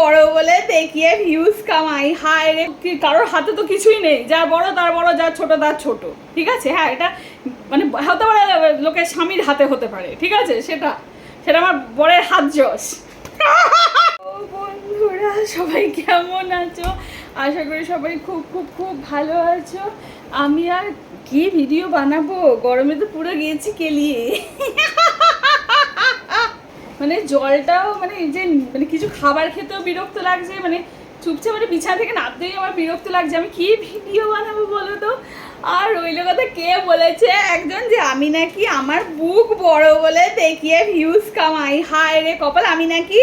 বড় বলে দেখিয়ে ভিউজ কামাই। হায় রে কারোর হাতে তো কিছুই নেই। যার বড়, তার বড় যার ছোট, তার ছোট। ঠিক আছে? হ্যাঁ এটা মানে হতে পারে, লোকের স্বামীর হাতে হতে পারে। ঠিক আছে? সেটা সেটা আমার বরের হাত ও বন্ধুরা, সবাই কেমন আছো? আশা করি সবাই খুব খুব খুব ভালো আছো। আমি আর কি ভিডিও বানাবো? গরমে তো পুরো গিয়েছি কেলিয়ে মানে জলটাও মানে যে মানে কিছু খাবার খেতেও বিরক্ত লাগছে মানে চুপচাপ মানে বিছানা থেকে নামতেই আমার বিরক্ত লাগছে। আমি কি ভিডিও বানাবো বলো তো? আর রইল কথা কে বলেছে? একজন যে আমি নাকি আমার বুক বড় বলে দেখিয়ে ভিউজ কামাই। হায় রে কপাল, আমি নাকি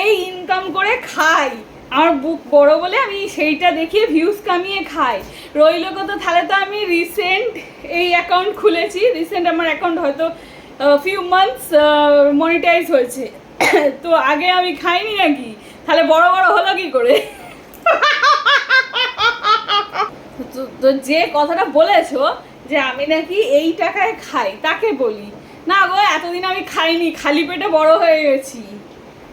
এই ইনকাম করে খাই। আমার বুক বড় বলে আমি সেইটা দেখিয়ে ভিউজ কামিয়ে খাই। রইল কথা, তাহলে তো আমি রিসেন্ট এই অ্যাকাউন্ট খুলেছি। রিসেন্ট আমার অ্যাকাউন্ট হয়তো ফিউ মান্থস মনিটাইজ হয়েছে। তো আগে আমি খাইনি নাকি? তাহলে বড় বড় হলো কি করে? তো- যে কথাটা বলেছ যে আমি নাকি এই টাকায় খাই, তাকে বলি। না গো, এতদিন আমি খাইনি, খালি পেটে বড় হয়ে গেছি।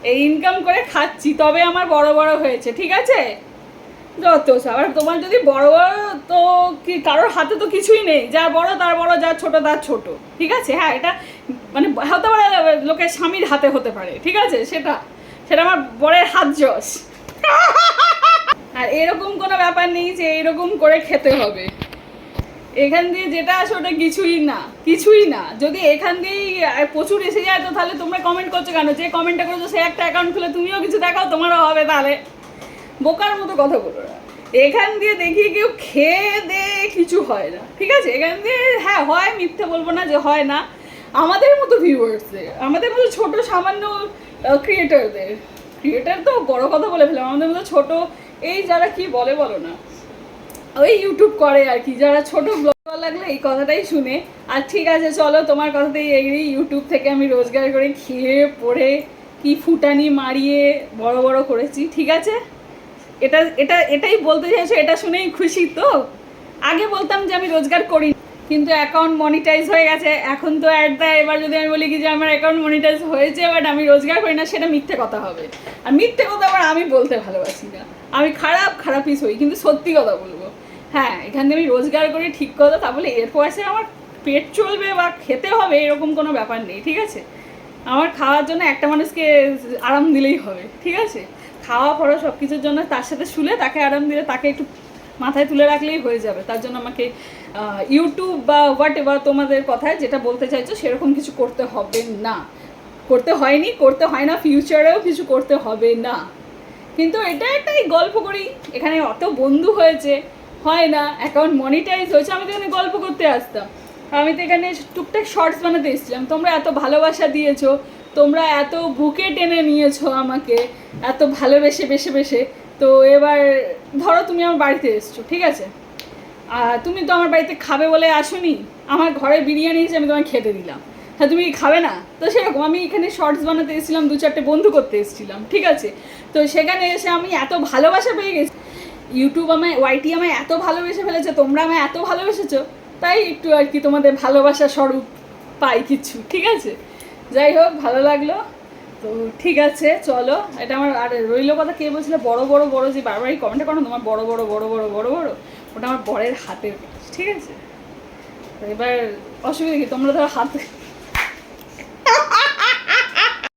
এই ইনকাম করে খাচ্ছি, তবে আমার বড় বড় হয়েছে, ঠিক আছে? যত সব, আর তোমার যদি বড় বড় তো কি, কারোর হাতে তো কিছুই নেই যা বড় তার বড় যা ছোট তার ছোট, ঠিক আছে? হ্যাঁ এটা মানে হতে পারে, লোকের স্বামীর হাতে হতে পারে, ঠিক আছে? সেটা সেটা আমার বরের হাত যশ আর এরকম কোনো ব্যাপার নেই যে এরকম করে খেতে হবে। এখান দিয়ে যেটা আসে ওটা কিছুই না কিছুই না। যদি এখান দিয়েই প্রচুর এসে যায়, তো তাহলে তোমরা কমেন্ট করছ কেন? যে কমেন্টটা করেছ, সে একটা অ্যাকাউন্ট খুলে তুমিও কিছু দেখাও, তোমারও হবে তাহলে। বোকার মতো কথা বলো এখান দিয়ে দেখি কেউ খেয়ে দে, কিছু হয় না, ঠিক আছে? এখান দিয়ে হ্যাঁ হয় মিথ্যে বলব না যে হয় না। আমাদের মতো ভিউয়ার্সদের আমাদের মতো ছোট সামান্য ক্রিয়েটারদের ক্রিয়েটার তো বড় কথা বলে ফেলাম আমাদের মতো ছোট এই যারা কি বলে বলো না। ওই ইউটিউব করে আর কি, যারা ছোট ব্লগ লাগলে এই কথাটাই শুনে। আর ঠিক আছে, চলো তোমার কথাতেই এগিয়ে ইউটিউব থেকে আমি রোজগার করে খেয়ে, পড়ে কি ফুটানি মারিয়ে বড় বড় করেছি, ঠিক আছে? এটা এটা, এটাই বলতে চাইছো, এটা শুনেই খুশি তো? আগে বলতাম যে আমি রোজগার করি কিন্তু অ্যাকাউন্ট মনিটাইজ হয়ে গেছে। এখন তো অ্যাড দেয় এবার যদি আমি বলি কি যে আমার অ্যাকাউন্ট মনিটাইজ হয়েছে বাট আমি রোজগার করি না, সেটা মিথ্যে কথা হবে। আর মিথ্যে কথা আবার আমি বলতে ভালোবাসি না। আমি খারাপ, খারাপই হই কিন্তু সত্যি কথা বলব। হ্যাঁ এখান থেকে আমি রোজগার করি, ঠিক কথা, তা বলে এরপর এসে আমার পেট চলবে বা খেতে হবে, এরকম কোনো ব্যাপার নেই, ঠিক আছে? আমার খাওয়ার জন্য একটা মানুষকে আরাম দিলেই হবে, ঠিক আছে? খাওয়া, পড়া সব কিছুর জন্য তার সাথে শুলে তাকে আরাম দিলে তাকে একটু মাথায় তুলে রাখলেই হয়ে যাবে। তার জন্য আমাকে ইউটিউব বা হোয়াট এভার তোমাদের কথায় যেটা বলতে চাইছো সেরকম কিছু করতে হবে না। করতে হয়নি, করতে হয় না ফিউচারেও কিছু করতে হবে না। কিন্তু এটা একটাই গল্প করি। এখানে অত বন্ধু হয়েছে, হয় না অ্যাকাউন্ট মনিটাইজ হয়েছে, আমি তো এখানে গল্প করতে আসতাম। আমি তো এখানে টুকটাক শর্টস বানাতে এসেছিলাম। তোমরা এত ভালোবাসা দিয়েছ, তোমরা এত বুকে টেনে নিয়েছো আমাকে, এত ভালোবেসে বেসে বেসে। তো এবার ধরো তুমি আমার বাড়িতে এসছো, ঠিক আছে? আর তুমি তো আমার বাড়িতে খাবে বলে আসোনি, আমার ঘরে বিরিয়ানি এসে আমি তোমায় খেতে দিলাম। হ্যাঁ তুমি খাবে না? তো সেরকম, আমি এখানে শর্টস বানাতে এসেছিলাম, দু চারটে বন্ধু করতে এসেছিলাম, ঠিক আছে? তো সেখানে এসে আমি এত ভালোবাসা পেয়ে গেছি। ইউটিউব আমায় ওয়াইটি আমায় এত ভালোবেসে ফেলেছে, তোমরা আমায় এত ভালোবেসেছো, তাই একটু আর কি তোমাদের ভালোবাসা স্বরূপ পাই কিছু, ঠিক আছে? যাই হোক, ভালো লাগল। তো ঠিক আছে, চলো। এটা আমার আর রইল কথা কে বলছিল? বড় বড় বড় যে বারবার এই কমেন্টে করো তোমার বড় বড় বড় বড় বড় বড়। ওটা আমার বরের হাতের ঠিক আছে? এবার অসুবিধা কি? তোমরা ধরো হাত